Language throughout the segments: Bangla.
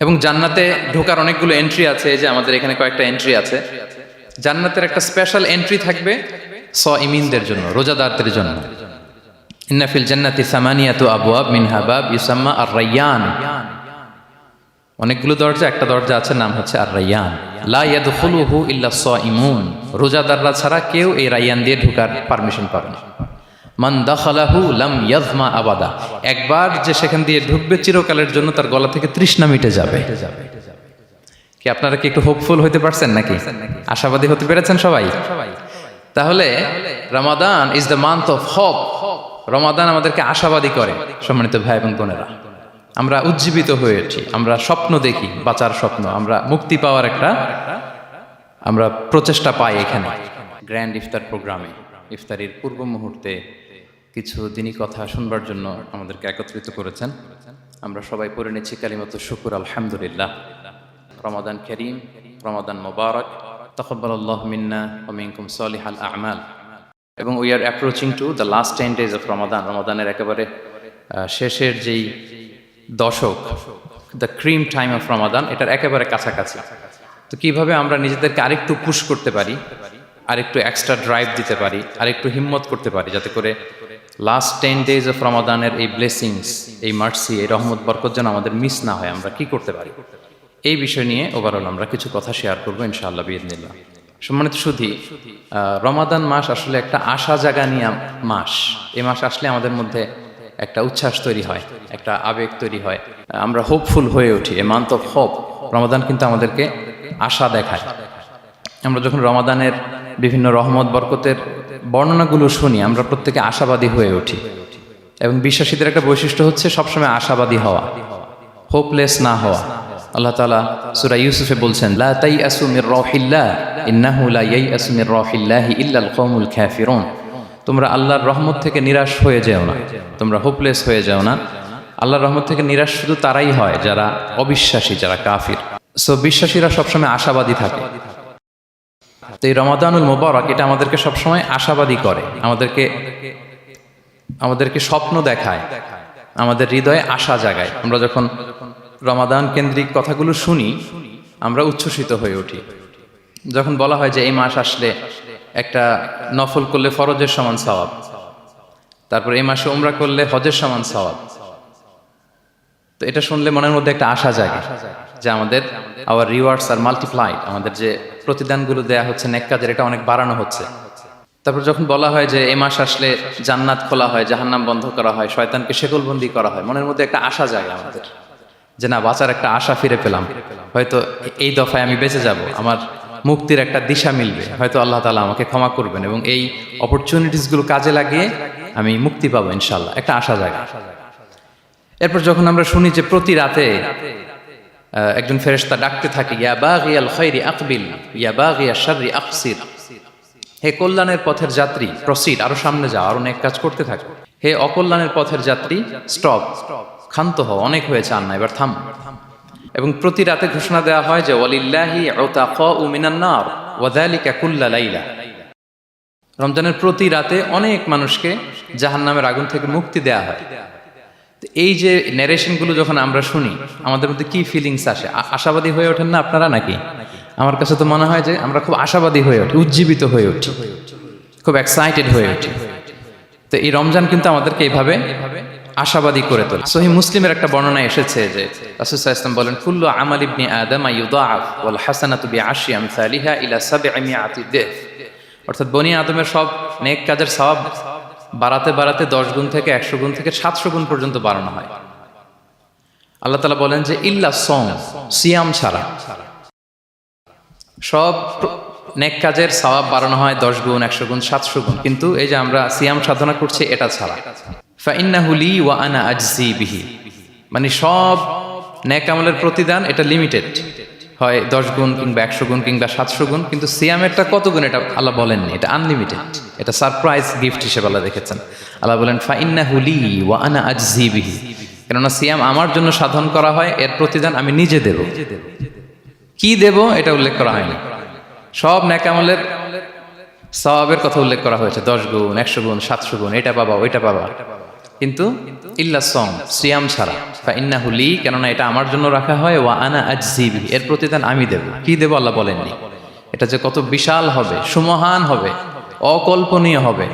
এবং জান্নাতে ঢোকার অনেকগুলো এন্ট্রি আছে যে আমাদের এখানে কয়েকটা এন্ট্রি আছে। জান্নাতের একটা স্পেশাল এন্ট্রি থাকবে স ইমিনদের জন্য, রোজাদারদের জন্য। ইন্নাফিল জান্নাতি সামানিয়াতু আবওয়াব মিনহা বাব ইউসাম্মা আর রাইয়ান অনেকগুলো দরজা, একটা দরজা আছে, নাম হচ্ছে আর রাইয়ান লা ইয়াদখুলুহু ইল্লা সাইমুন রোজাদাররা ছাড়া কেউ এই রাইয়ান দিয়ে ঢোকার পারমিশন পাবে না। মান দাখালাহু লাম ইয়াজমা আবাদা। একবার যে সেখান দিয়ে ঢুকবে চিরকালের জন্য তার গলা থেকে তৃষ্ণা মিটে যাবে। কি আপনারা কি একটু হোপফুল হতে পারছেন নাকি? আশাবাদী হতে পেরেছেন সবাই? তাহলে Ramadan is the month of hope Ramadan আমাদেরকে আশাবাদী করে, সম্মানিত ভাই এবং বোনেরা। আমরা উজ্জীবিত হয়ে উঠি, আমরা স্বপ্ন দেখি, বাঁচার স্বপ্ন, আমরা মুক্তি পাওয়ার একটা, আমরা প্রচেষ্টা পাই এখানে। গ্র্যান্ড ইফতার প্রোগ্রামে ইফতারির পূর্ব মুহূর্তে কিছু দিনই কথা শুনবার জন্য আমাদেরকে একত্রিত করেছেন। আমরা সবাই পড়ে নিচ্ছি কালিমত শুকুর, আলহামদুলিল্লাহ। রমাদান করিম, রমাদান মোবারক। তকব্বাল আল্লাহ মিন্না ও মিনকুম সলিহ আল আমাল। এবং we are approaching to the last ten days of Ramadan. রমাদানের একেবারে শেষের যেই দশক the cream time of Ramadan, এটার একেবারে কাছাকাছি। তো কীভাবে আমরা নিজেদেরকে আরেকটু পুশ করতে পারি, আরেকটু এক্সট্রা ড্রাইভ দিতে পারি, আরেকটু হিম্মত করতে পারি, যাতে করে লাস্ট টেন ডেজ অফ রমাদানের এই ব্লেসিংস এই মার্সি এই রহমত বরকত যেন আমাদের মিস না হয় আমরা কি করতে পারি? এই বিষয় নিয়ে ওভারঅল আমরা কিছু কথা শেয়ার করব ইনশাআল্লাহ বিদিনিল্লাহ সম্মানিত আহ, রমাদান মাস আসলে একটা আশা জাগা নিয়ে মাস। এই মাস আসলে আমাদের মধ্যে একটা উচ্ছ্বাস তৈরি হয় একটা আবেগ তৈরি হয়। আমরা হোপফুল হয়ে উঠি a month of hope Ramadan কিন্তু আমাদেরকে আশা দেখায়। আমরা যখন রমাদানের বিভিন্ন রহমত বরকতের বর্ণনাগুলো শুনি, আমরা প্রত্যেকে আশাবাদী হয়ে উঠি। এবং বিশ্বাসীদের একটা বৈশিষ্ট্য হচ্ছে সবসময় আশাবাদী হওয়া হোপলেস না হওয়া। আল্লাহ তালা সুরা ইউসুফে বলছেন, লা তাই আসুমির রহিল্লাহ, ইন্নাহু লা ইয়াই আসুমির রহিল্লাহি ইল্লাল কওমুল কাফিরুন। তোমরা আল্লাহর রহমত থেকে নিরাশ হয়ে যেও না, তোমরা হোপলেস হয়ে যেও না। আল্লাহর রহমত থেকে নিরাশ শুধু তারাই হয় যারা অবিশ্বাসী, যারা কাফির। সো বিশ্বাসীরা সবসময় আশাবাদী থাকে। এই রমাদানুল মোবারক, এটা আমাদেরকে সবসময় আশাবাদী করে, আমাদেরকে আমাদেরকে স্বপ্ন দেখায়, আমাদের হৃদয়ে আশা জাগায়। আমরা যখন রমাদান কেন্দ্রিক কথাগুলো শুনি, আমরা উচ্ছ্বসিত হয়ে উঠি। যখন বলা হয় যে এই মাস আসলে একটা নফল করলে ফরজের সমান সওয়াব, তারপর এই মাসে উমরা করলে হজের সমান সওয়াব, তো এটা শুনলে মনের মধ্যে একটা আশা জাগে যে আমাদের আওয়ার রিওয়ার্ডস আর মাল্টিপ্লাইড আমাদের যে প্রতিদানগুলো দেয়া হচ্ছে, নেক এটা অনেক বাড়ানো হচ্ছে। তারপর যখন বলা হয় যে এ মাস আসলে জান্নাত খোলা হয়, জাহান্নাম বন্ধ করা হয়, শয়তানকে শেকলবন্দি করা হয়, মনের মধ্যে একটা আশা জাগে আমাদের। যে না, বাঁচার একটা আশা ফিরে পেলাম। হয়তো এই দফায় আমি বেঁচে যাব, আমার মুক্তির একটা দিশা মিলবে। হয়তো আল্লাহ তালা আমাকে ক্ষমা করবেন এবং এই অপরচুনিটিসগুলো কাজে লাগিয়ে আমি মুক্তি পাবো ইনশাল্লাহ একটা আশা জাগে। এরপর যখন আমরা শুনি যে প্রতি রাতে একজন ফেরেশতা ডাকতে থাকে, ইয়া বাগিয়াল খৈরি আকবিল, ইয়া বাগিয়া শাররি আকসির। হে কল্যাণের পথের যাত্রী, প্রসিড, আরও সামনে যাও, আরও অনেক কাজ করতে থাকো। হে অকল্যাণের পথের যাত্রী, স্টপ, ক্ষান্ত হও, অনেক হয়েছে আন্না এবার থাম। এবং প্রতি রাতে ঘোষণা দেওয়া হয় যে, ওয়ালিল্লাহি উতাকাউ মিনান নার, ওয়া যালিকা কুল্লা লাইলা। রমজানের প্রতি রাতে অনেক মানুষকে জাহান্নামের আগুন থেকে মুক্তি দেয়া হয়। এই যে ন্যারেশনগুলো যখন আমরা শুনি, আমাদের মধ্যে কি ফিলিংস আসে? আশাবাদী হয়ে ওঠেন না আপনারা নাকি? আমার কাছে তো মনে হয় যে আমরা খুব আশাবাদী হয়ে উঠি, উজ্জীবিত হয়ে উঠি, খুব এক্সাইটেড হয়ে উঠি। তো এই রমজান কিন্তু আমাদেরকে এইভাবে আশাবাদী করে তোলে। সহি মুসলিমের একটা বর্ণনা এসেছে যে ওয়াসাল্লাম বলেন, কুল্লু আমাল ইবনি আদম ইউদাআফ ওয়াল হাসানাতু বিআশরি আমসালিহা ইলা দিফ। অর্থাৎ বনি আদমের সব নেক কাজের সওয়াব বাড়াতে বাড়াতে দশ গুণ থেকে একশো গুণ থেকে সাতশো গুণ পর্যন্ত বাড়ানো হয়। আল্লাহ তালা বলেন যে, ইল্লা সং সিয়াম ছাড়া। সব নেক কাজের সওয়াব বাড়ানো হয় দশ গুণ, একশো গুণ, সাতশো গুণ। কিন্তু এই যে আমরা সিয়াম সাধনা করছি, এটা ছাড়া। ফাইন্নাহুলি ওয়া আনা বিহি। মানে সব নেক আমলের প্রতিদান এটা লিমিটেড হয় দশ গুণ কিংবা একশো গুণ কিংবা সাতশো গুণ, কিন্তু সিয়ামেরটা কত গুণ এটা আল্লাহ বলেননি, এটা আনলিমিটেড এটা সারপ্রাইজ গিফট হিসেবে আল্লাহ দেখেছেন। আল্লাহ বলেন ফাইন্নাহুলি ওয়া আনা আজজি বিহি কেননা সিয়াম আমার জন্য সাধন করা হয়, এর প্রতিদান আমি নিজে দেব। কি দেব এটা উল্লেখ করা হয়নি। সব ন্যাকামলের সওয়াবের কথা উল্লেখ করা হয়েছে, দশ গুণ, একশো গুণ, সাতশো গুণ, এটা পাবা, ওইটা পাবা। কিন্তু সিয়াম ছাড়া। ফা কেননা এটা আমার জন্য রাখা হয়, ওয়া আনা আজজিবি এর প্রতিদান আমি দেব। কি দেব আল্লাহ বলেননি? এটা যে কত বিশাল হবে, সুমহান হবে, অকল্পনীয় হবে,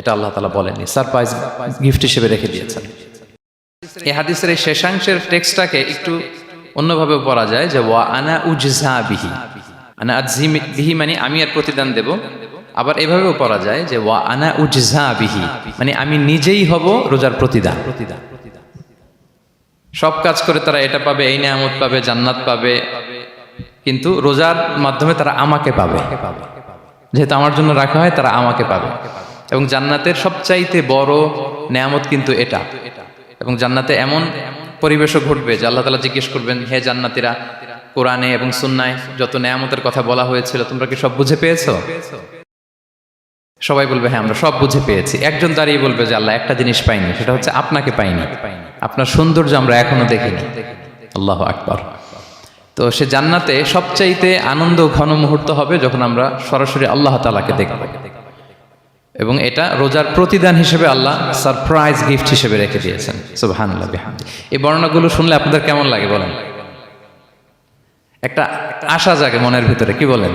এটা আল্লাহ তালা বলেননি। সারপ্রাইজ গিফট হিসেবে রেখে দিয়েছেন। এই হাদিসের এই শেষাংশের টেক্সটটাকে একটু অন্যভাবে পড়া যায় যে, ওয়া আনা উজজা বিহি। আনা আজজি বিহি মানে আমি আর প্রতিদান দেব। আবার এভাবেও পড়া যায় যে ওয়া আনা উজজা বিহি মানে আমি নিজেই হব রোজার প্রতিদান। প্রতিদান সব কাজ করে তারা এটা পাবে, এই নেয়ামত পাবে, জান্নাত পাবে, কিন্তু রোজার মাধ্যমে তারা আমাকে পাবে। যেহেতু আমার জন্য রাখা হয়, তারা আমাকে পাবে। এবং জান্নাতের সবচাইতে বড় নেয়ামত কিন্তু এটা। এবং জান্নাতে এমন পরিবেশও ঘটবে যে আল্লাহ তালা জিজ্ঞেস করবেন, হে জান্নাতিরা, কোরআনে এবং সুন্নায় যত নেয়ামতের কথা বলা হয়েছিল, তোমরা কি সব বুঝে পেয়েছ? সবাই বলবে হ্যাঁ আমরা সব বুঝে পেয়েছি। একজন দাঁড়িয়ে বলবে যে, আল্লাহ, একটা জিনিস পাইনি, সেটা হচ্ছে আপনাকে পাইনি। আপনার সৌন্দর্য আমরা এখনও দেখিনি। আল্লাহ আকবর। তো সে জান্নাতে সবচাইতে আনন্দ ঘন মুহূর্ত হবে যখন আমরা সরাসরি আল্লাহ তালাকে দেখব। এবং এটা রোজার প্রতিদান হিসেবে আল্লাহ সারপ্রাইজ গিফট হিসেবে রেখে দিয়েছেন। বিহামদি। এই বর্ণনাগুলো শুনলে আপনাদের কেমন লাগে বলেন? একটা আশা জাগে মনের ভিতরে, কি বলেন?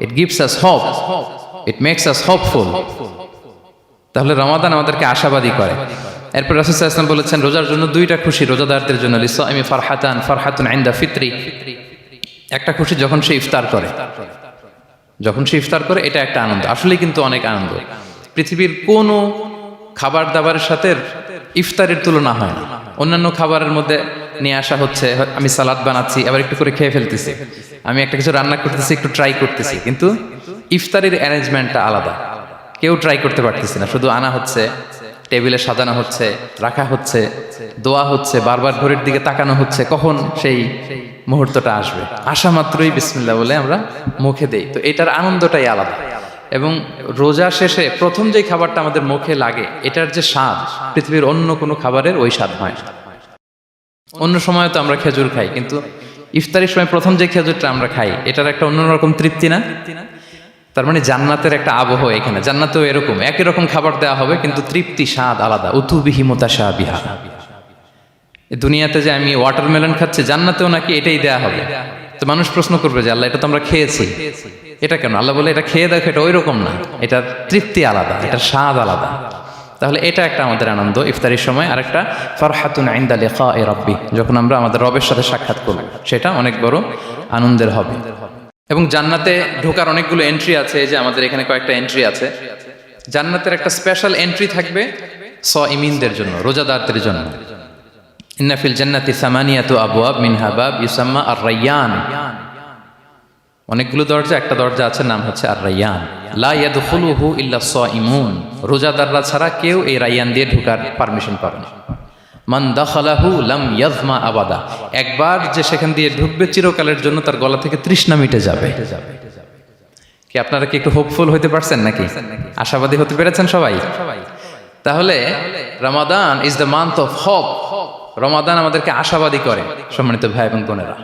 It gives us hope it makes us hopeful তাহলে রমাদান আমাদেরকে আশাবাদী করে। এরপর ইসলাম বলেছেন, রোজার জন্য দুইটা খুশি, রোজাদারদের জন্য আমি ফারহাতান ফারহাতুন আইন্দা ফিত্রি একটা খুশি যখন সে ইফতার করে। যখন সে ইফতার করে, এটা একটা আনন্দ। আসলে কিন্তু অনেক আনন্দ। পৃথিবীর কোনো খাবার দাবারের সাথে ইফতারের তুলনা হয় না। অন্যান্য খাবারের মধ্যে নিয়ে আসা হচ্ছে, আমি সালাদ বানাচ্ছি, আবার একটু করে খেয়ে ফেলতেছি। আমি একটা কিছু রান্না করতেছি, একটু ট্রাই করতেছি। কিন্তু ইফতারের অ্যারেঞ্জমেন্টটা আলাদা। কেউ ট্রাই করতে পারতেছি না। শুধু আনা হচ্ছে, টেবিলে সাজানো হচ্ছে, রাখা হচ্ছে, দোয়া হচ্ছে, বারবার ঘড়ির দিকে তাকানো হচ্ছে, কখন সেই মুহূর্তটা আসবে? আসা মাত্রই বিসমিল্লা বলে আমরা মুখে দেই। তো এটার আনন্দটাই আলাদা। এবং রোজা শেষে প্রথম যে খাবারটা আমাদের মুখে লাগে, এটার যে স্বাদ, পৃথিবীর অন্য কোনো খাবারের ওই স্বাদ হয় অন্য সময় তো আমরা খেজুর খাই, কিন্তু ইফতারির সময় প্রথম যে খেজুরটা আমরা খাই, এটার একটা অন্যরকম তৃপ্তি না? তার মানে জান্নাতের একটা আবহ এখানে। জান্নাতেও এরকম। একই রকম খাবার দেওয়া হবে, কিন্তু তৃপ্তি স্বাদ আলাদা। উতুবিহি মোতাশা বিহা দুনিয়াতে যে আমি ওয়াটারমেলন খাচ্ছি, জান্নাতেও নাকি এটাই দেয়া হবে। তো মানুষ প্রশ্ন করবে যে, আল্লাহ, এটা তো আমরা খেয়েছি। এটা কেন? আল্লাহ বলে, এটা খেয়ে দেখো, এটা ওই রকম না। এটার তৃপ্তি আলাদা এটার স্বাদ আলাদা। তাহলে এটা একটা আমাদের আনন্দ, ইফতারির সময়। আর একটা ফরহাতুন আইন্দা লেখা এ রব্বি। যখন আমরা আমাদের রবের সাথে সাক্ষাৎ করব, সেটা অনেক বড় আনন্দের হবে। এবং জান্নাতে ঢোকার অনেকগুলো এন্ট্রি আছে, এই যে আমাদের এখানে কয়েকটা এন্ট্রি আছে। জান্নাতের একটা স্পেশাল এন্ট্রি থাকবে স ইমিনদের জন্য, রোজাদারদের জন্য। ইন্নাফিল জান্নাতি সামানিয়াতু আবওয়াব মিনহা বাব ইউসাম্মা আর রাইয়ান অনেকগুলো দরজা, একটা দরজা আছে, নাম হচ্ছে আর রাইয়ান লা ইয়াদখুলুহু ইল্লা স ইমুন রোজাদাররা ছাড়া কেউ এই রাইয়ান দিয়ে ঢোকার পারমিশন পাবে না। মান দাখালাহু লাম ইয়াজমা আবাদা। একবার যে সেখান দিয়ে ঢুকবে চিরকালের জন্য তার গলা থেকে তৃষ্ণা মিটে যাবে। কি আপনারা কি একটু হোপফুল হতে পারছেন নাকি? আশাবাদী হতে পেরেছেন সবাই? তাহলে Ramadan is the month of hope Ramadan আমাদেরকে আশাবাদী করে, সম্মানিত ভাই এবং বোনেরা।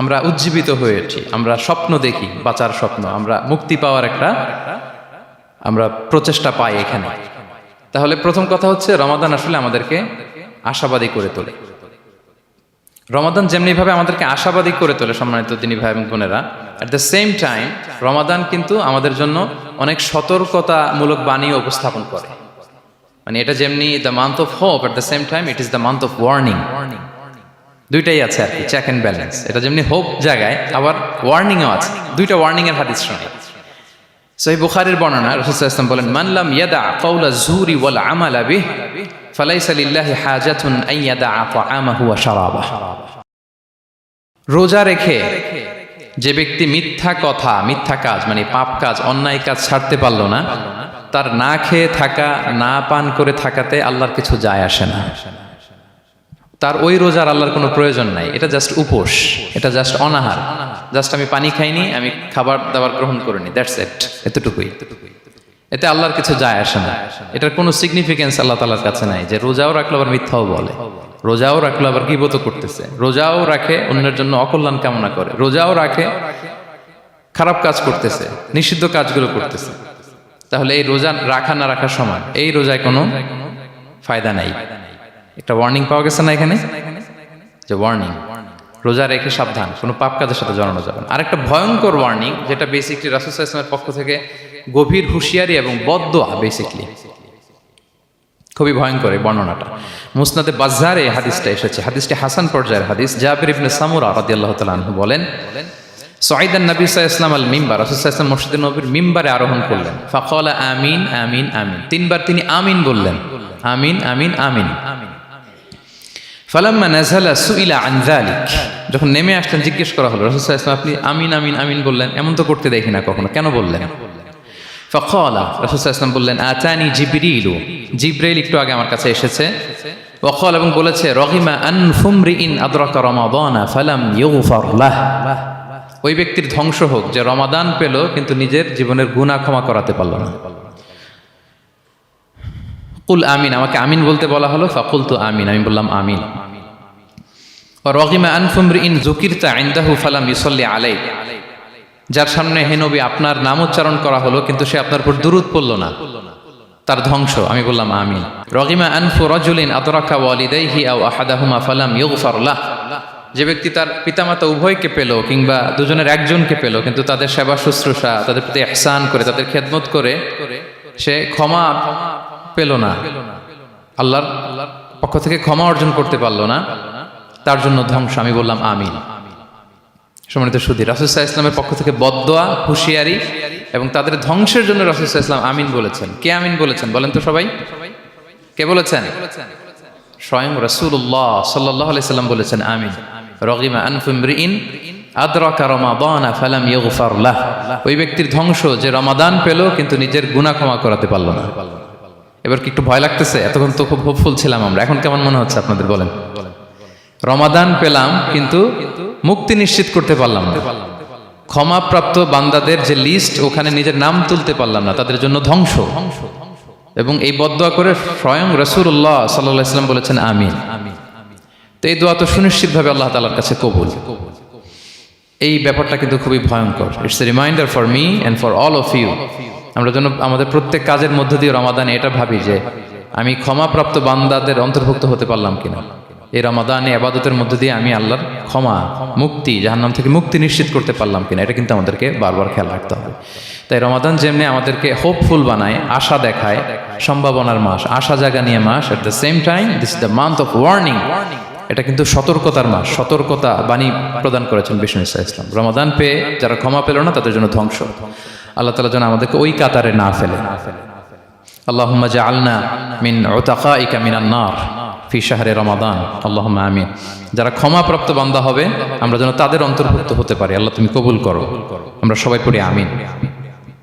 আমরা উজ্জীবিত হয়ে উঠি, আমরা স্বপ্ন দেখি, বাঁচার স্বপ্ন, আমরা মুক্তি পাওয়ার একটা, আমরা প্রচেষ্টা পাই এখানে। তাহলে প্রথম কথা হচ্ছে, রমাদান আসলে আমাদেরকে আশাবাদী করে তোলে। রমাদান যেমনিভাবে আমাদেরকে আশাবাদী করে তোলে সম্মানিত তিনি ভাই এবং বোনেরা at the same time Ramadan কিন্তু আমাদের জন্য অনেক সতর্কতামূলক বাণী উপস্থাপন করে। মানে এটা যেমনি the month of hope at the same time it is the month of warning দুইটাই আছে আর কি চেক অ্যান্ড ব্যালেন্স এটা যেমনি হোপ জায়গায়, আবার ওয়ার্নিংও আছে। দুইটা ওয়ার্নিং এর হাদিস শুনি সহি বুখারির বর্ণনা, রসুল ইসলাম বলেন মানলাম ইয়াদা কৌলা জুরি ওয়াল আমালা বিহ, ফালাইসা লিল্লাহি হাজাতুন আন ইয়াদা তাআমাহু ওয়া শারাবাহ। রোজা রেখে যে ব্যক্তি মিথ্যা কথা, মিথ্যা কাজ মানে পাপ কাজ, অন্যায় কাজ ছাড়তে পারল না, তার না খেয়ে থাকা, না পান করে থাকাতে আল্লাহর কিছু যায় আসে না। তার ওই রোজার আল্লাহর কোনো প্রয়োজন নাই। এটা জাস্ট উপোস। এটা জাস্ট অনাহার। জাস্ট আমি পানি খাইনি, আমি খাবার দাবার গ্রহণ করিনি। দ্যাটস এট এতটুকুই। এতে আল্লাহর কিছু যায় আসে না। এটার কোনো সিগনিফিকেন্স আল্লাহ তালার কাছে নাই যে রোজাও রাখল আবার মিথ্যাও বলে। রোজাও রাখল আবার গিবত করতেছে। রোজাও রাখে অন্যের জন্য অকল্যাণ কামনা করে। রোজাও রাখে খারাপ কাজ করতেছে, নিষিদ্ধ কাজগুলো করতেছে। তাহলে এই রোজা রাখা না রাখার সময় এই রোজায় কোনো ফায়দা নাই। একটা ওয়ার্নিং পাওয়া গেছে না এখানে? যে ওয়ার্নিং রোজা রেখে সাবধান, কোনো পাপ কাজের সাথে জড়ানো যাবে না। আরেকটা ভয়ঙ্কর ওয়ার্নিং যেটা বেসিকলি রাসুল পক্ষ থেকে গভীর হুঁশিয়ারি এবং বদোয়া বেসিকলি খুবই ভয়ঙ্কর এই বর্ণনাটা। মুসনাদে বাজারে এই হাদিসটা এসেছে। হাদিসটি হাসান পর্যায়ের হাদিস। জাবির ইবনে সামুরা রাদিয়াল্লাহু তাআলা আনহু বলেন সাইদান নবী সাল্লাল্লাহু ইসলাম আল মিম্বার সাল্লাল্লাহু আলাইহি নবীর মিম্বারে আরোহণ করলেন। ফাকালা আমিন আমিন আমিন। তিনবার তিনি আমিন বললেন। আমিন আমিন আমিন আমিন। ফালাম্মা নাজালা সুইলা আন যালিক। যখন নেমে আসলেন জিজ্ঞেস করা হলো রসুল ওয়াসাল্লাম, আপনি আমিন আমিন আমিন বললেন? এমন তো করতে দেখি না কখনো। কেন বললেন? ফকলা রসুলাম বললেন আতানি জিবরিলু। জিব্রাইল একটু আগে আমার কাছে এসেছে। ওয়াকাল এবং বলেছে রহিমা আন ফুমরি ইন আদরাকা রমাদানা ফালাম ইউগফার লাহ। ওই ব্যক্তির ধ্বংস হোক যে রমাদান পেল কিন্তু নিজের জীবনের গুনাহ ক্ষমা করাতে পারল না। কুল আমিন আমাকে আমিন বলতে বলা হলো ফাকুল তো আমিন আমি বললাম আমিন। জুকিরতা যার সামনে হেনবি আপনার নাম উচ্চারণ করা হলো, কিন্তু সে আপনার উপর দুরুদ পড়ল না। তার ধ্বংস, আমি বললাম আমিন। রহিমা আনফু রজুলিন যে ব্যক্তি তার পিতামাতা উভয়কে পেল, কিংবা দুজনের একজনকে পেল, কিন্তু তাদের সেবা শুশ্রূষা, তাদের প্রতি এহসান করে, তাদের খেদমত করে সে ক্ষমা পেল না। আল্লাহর পক্ষ থেকে ক্ষমা অর্জন করতে পারল না। তার জন্য ধ্বংস। আমি বললাম, আমিন। সম্মানিত সুধী রাসুসাহ ইসলামের পক্ষ থেকে বদোয়া হুঁশিয়ারি এবং তাদের ধ্বংসের জন্য রাসুসাহ ইসলাম আমিন বলেছেন। কে আমিন বলেছেন বলেন তো সবাই? কে বলেছেন? স্বয়ং রসুল্লাহ সাল্লাহ সাল্লাম বলেছেন, আমিন। রগিমা আনফুমরিন আদরাকা রমাদান ফালাম ওই ব্যক্তির ধ্বংস যে রমাদান পেল, কিন্তু নিজের গুনাহ ক্ষমা করাতে পারল না। এবার কি একটু ভয় লাগতেছে? এতক্ষণ তো খুব হোপফুল ছিলাম আমরা। এখন কেমন মনে হচ্ছে আপনাদের বলেন? রমাদান পেলাম, কিন্তু মুক্তি নিশ্চিত করতে পারলাম না। ক্ষমাপ্রাপ্ত বান্দাদের যে লিস্ট ওখানে নিজের নাম তুলতে পারলাম না, তাদের জন্য ধ্বংস। এবং এই বদোয়া করে স্বয়ং রসুল্লাহ সাল্লাহ ইসলাম বলেছেন, আমিন। তো এই দোয়া তো সুনিশ্চিতভাবে আল্লাহ তালার কাছে কবুল। এই ব্যাপারটা কিন্তু খুবই ভয়ঙ্কর। It's a reminder for me and for all of you আমরা যেন আমাদের প্রত্যেক কাজের মধ্য দিয়ে রমাদানে এটা ভাবি যে, আমি ক্ষমাপ্রাপ্ত বান্দাদের অন্তর্ভুক্ত হতে পারলাম কিনা। এই রমাদানে আবাদতের মধ্য দিয়ে আমি আল্লাহর ক্ষমা, মুক্তি, জাহান্নাম থেকে মুক্তি নিশ্চিত করতে পারলাম কিনা, এটা কিন্তু আমাদেরকে বারবার খেয়াল রাখতে হবে। তাই রমাদান যেমনি আমাদেরকে হোপফুল বানায়, আশা দেখায়, সম্ভাবনার মাস, আশা জায়গা নিয়ে মাস at the same time this the month of warning এটা কিন্তু সতর্কতার মাস, সতর্কতা বাণী প্রদান করেছেন বিষ্ণু ইসা ইসলাম। রমাদান পেয়ে যারা ক্ষমা পেল না, তাদের জন্য ধ্বংস। আল্লাহ তালা যেন আমাদেরকে ওই কাতারে না ফেলে। আল্লাহুম্মা জাআলনা মিন উতাকাইকা মিনান নার। ফি শাহরে রমাদান। আল্লাহ আমিন। যারা ক্ষমাপ্রাপ্ত বান্দা হবে, আমরা যেন তাদের অন্তর্ভুক্ত হতে পারি। আল্লাহ তুমি কবুল করো। আমরা সবাই পড়ি আমিন।